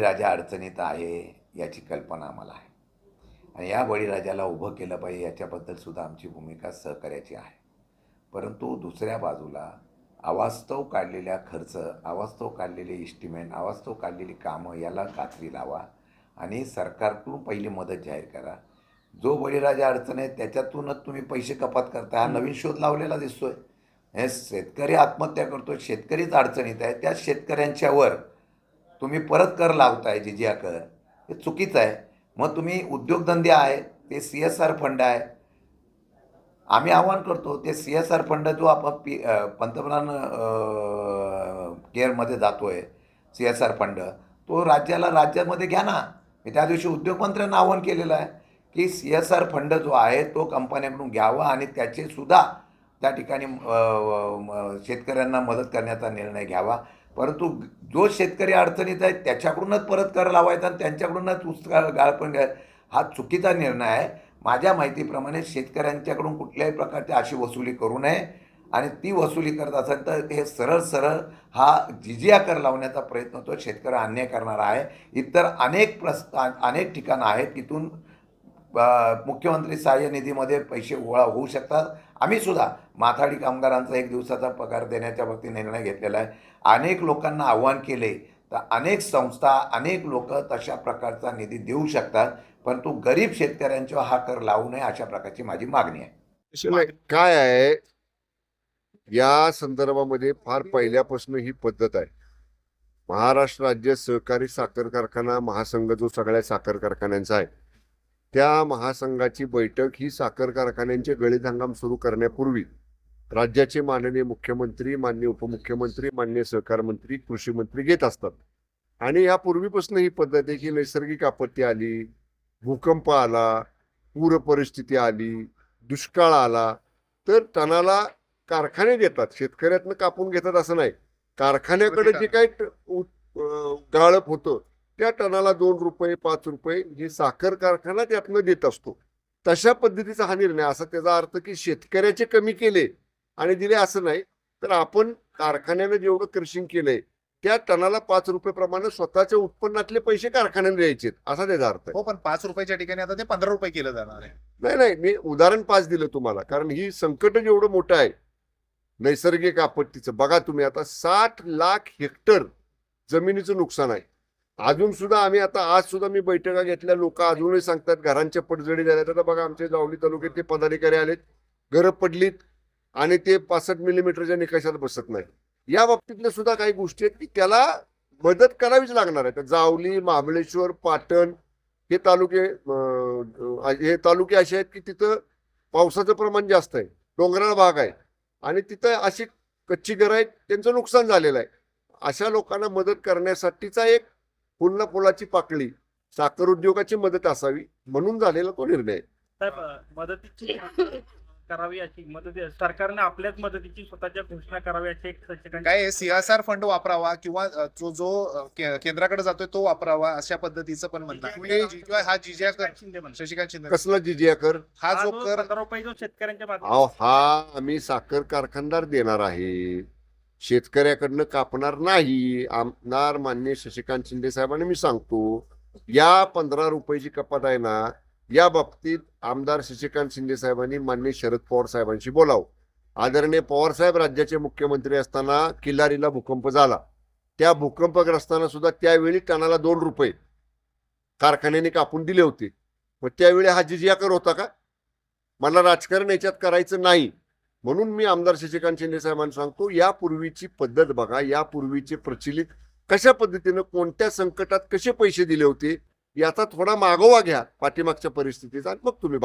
राजा अडचणीत आहे याची कल्पना आम्हाला आहे. आणि या बळीराजाला उभं केलं पाहिजे याच्याबद्दल सुद्धा आमची भूमिका सहकार्याची आहे. परंतु दुसऱ्या बाजूला अवास्तव काढलेल्या खर्च अवास्तव काढलेले इस्टिमेंट अवास्तव काढलेली कामं याला कात्री लावा आणि सरकारकडून पहिली मदत जाहीर करा. जो बळीराजा अडचण आहे त्याच्यातूनच तुम्ही पैसे कपात करता. हा नवीन शोध लावलेला दिसतोय. हे शेतकरी आत्महत्या करतो शेतकरीच अडचणीत आहे. त्या शेतकऱ्यांच्यावर तुम्ही परत कर लावताय जिजिया कर हे चुकीचं आहे. मग तुम्ही उद्योगधंदे आहे ते सी एस आर फंड आहे. आम्ही आव्हान करतो ते सी एस आर फंड जो आपण पी पंतप्रधान केअरमध्ये जातो आहे सी एस आर फंड तो राज्याला राज्यामध्ये घ्या ना. मी त्या दिवशी उद्योगमंत्र्यांना आव्हान केलेलं आहे की सी एस आर फंड जो आहे तो कंपन्यांकडून घ्यावा आणि त्याचे सुद्धा त्या ठिकाणी शेतकऱ्यांना मदत करण्याचा निर्णय घ्यावा. परंतु जो शेतकरी अडचणीत आहे त्याच्याकडूनच परत कर लावायचा आणि त्यांच्याकडूनच पुस्तका गाळपण घ्या. हा चुकीचा निर्णय आहे. माझ्या माहितीप्रमाणे शेतकऱ्यांच्याकडून कुठल्याही प्रकारची अशी वसुली करू नये आणि ती वसुली करत असेल तर हे सरळ सरळ हा जिजिया कर लावण्याचा प्रयत्न तो शेतकरी अन्याय करणारा आहे. इतर अनेक प्रस्ता अनेक ठिकाणं आहेत तिथून मुख्यमंत्री सहाय्य निधीमध्ये पैसे गोळा होऊ शकतात. आम्ही सुद्धा माथाडी कामगारांचा एक दिवसाचा पगार देण्याच्या बाबतीत निर्णय घेतलेला आहे. अनेक लोकांना आव्हान केले तर अनेक संस्था अनेक लोक तशा प्रकारचा निधी देऊ शकतात परंतु गरीब शेतकऱ्यांच्यावर हा कर लावू नये अशा प्रकारची माझी मागणी आहे. काय आहे? या संदर्भामध्ये फार पहिल्यापासून ही पद्धत आहे. महाराष्ट्र राज्य सहकारी साखर कारखाना महासंघ जो सगळ्या साखर कारखान्यांचा आहे त्या महासंघाची बैठक ही साखर कारखान्यांचे गळीत हंगाम सुरू करण्यापूर्वी राज्याचे माननीय मुख्यमंत्री माननीय उपमुख्यमंत्री माननीय सहकार मंत्री कृषी मंत्री घेत असतात. आणि या पूर्वीपासून ही पद्धत आहे की नैसर्गिक आपत्ती आली भूकंप आला पूर परिस्थिती आली दुष्काळ आला तर टनाला कारखाने देतात शेतकऱ्यातनं कापून घेतात असं नाही. कारखान्याकडे जे काही गाळप होतं त्या टनाला दोन रुपये पाच रुपये हे साखर कारखाना त्यातनं देत असतो. तशा पद्धतीचा हा निर्णय असा त्याचा अर्थ की शेतकऱ्याचे कमी केले आणि दिले असं नाही तर आपण कारखान्यानं जेवढं क्रशिंग केलंय त्या टनाला पाच रुपये प्रमाणे स्वतःच्या उत्पन्नातले पैसे कारखान्याने द्यायचे असा त्याचा अर्थ हो पण पाच रुपयाच्या ठिकाणी आता ते पंधरा रुपये केलं जाणार आहे. नाही नाही मी उदाहरण पाच दिलं तुम्हाला कारण ही संकट जेवढं मोठं आहे नैसर्गिक आपत्तीचं बघा तुम्ही आता साठ लाख हेक्टर जमिनीचं नुकसान आहे. अजून सुद्धा आम्ही आता आज सुद्धा मी बैठका घेतल्या. लोक अजूनही सांगतात घरांच्या पडझडी झाल्या. आता बघा आमच्या जावली तालुक्यात ते पदाधिकारी आलेत घरं पडलीत आणि ते पासष्ट मिलीमीटरच्या निकषात बसत नाही या बाबतीतल्या सुद्धा काही गोष्टी आहेत की त्याला मदत करावीच लागणार आहे. तर जावली महाबळेश्वर पाटण हे तालुके हे तालुके असे आहेत की तिथं पावसाचं प्रमाण जास्त आहे. डोंगराळ भाग आहे. आणि तिथं अशी कच्ची घरं आहेत त्यांचं नुकसान झालेलं आहे. अशा लोकांना मदत करण्यासाठीचा एक फुलना फुलाची पाकळी साखर उद्योगाची मदत असावी म्हणून झालेला तो निर्णय. मदतीची करावी अशी मदत सरकारने आपल्याच मदतीची स्वतःच्या घोषणा करावी अशी एक काय सीएसआर फंड वापरावा किंवा जो जो केंद्राकडे जातोय तो वापरावा अशा पद्धतीचं पण म्हणतात तुम्ही जी- किंवा हा जिजिया कर शिंदे म्हणतात. शशिकांत शिंदे कसला जिजिया कर हा जो कर रुपये जो शेतकऱ्यांच्या हा आम्ही साखर कारखानदार देणार आहे. शेतकऱ्याकडनं कापणार नाही आमदार मान्य शशिकांत शिंदे साहेबांनी मी सांगतो या पंधरा रुपयाची कपात आहे ना या बाबतीत आमदार शशिकांत शिंदे साहेबांनी मान्य शरद पवार साहेबांशी बोलावं. आदरणीय पवार साहेब राज्याचे मुख्यमंत्री असताना किल्लारीला भूकंप झाला. त्या भूकंपग्रस्तांना सुद्धा त्यावेळी टनाला दोन रुपये कारखान्याने कापून दिले होते. मग त्यावेळी हा जिजिया कर होता का? मला राजकारण याच्यात करायचं नाही. म्हणून मी आमदार शशिकांत शिंदे साहेबांना सांगतो यापूर्वीची पद्धत बघा यापूर्वीचे प्रचलित कशा पद्धतीनं कोणत्या संकटात कसे पैसे दिले होते याचा थोडा मागोवा घ्या पाठीमागच्या परिस्थितीचा मग तुम्ही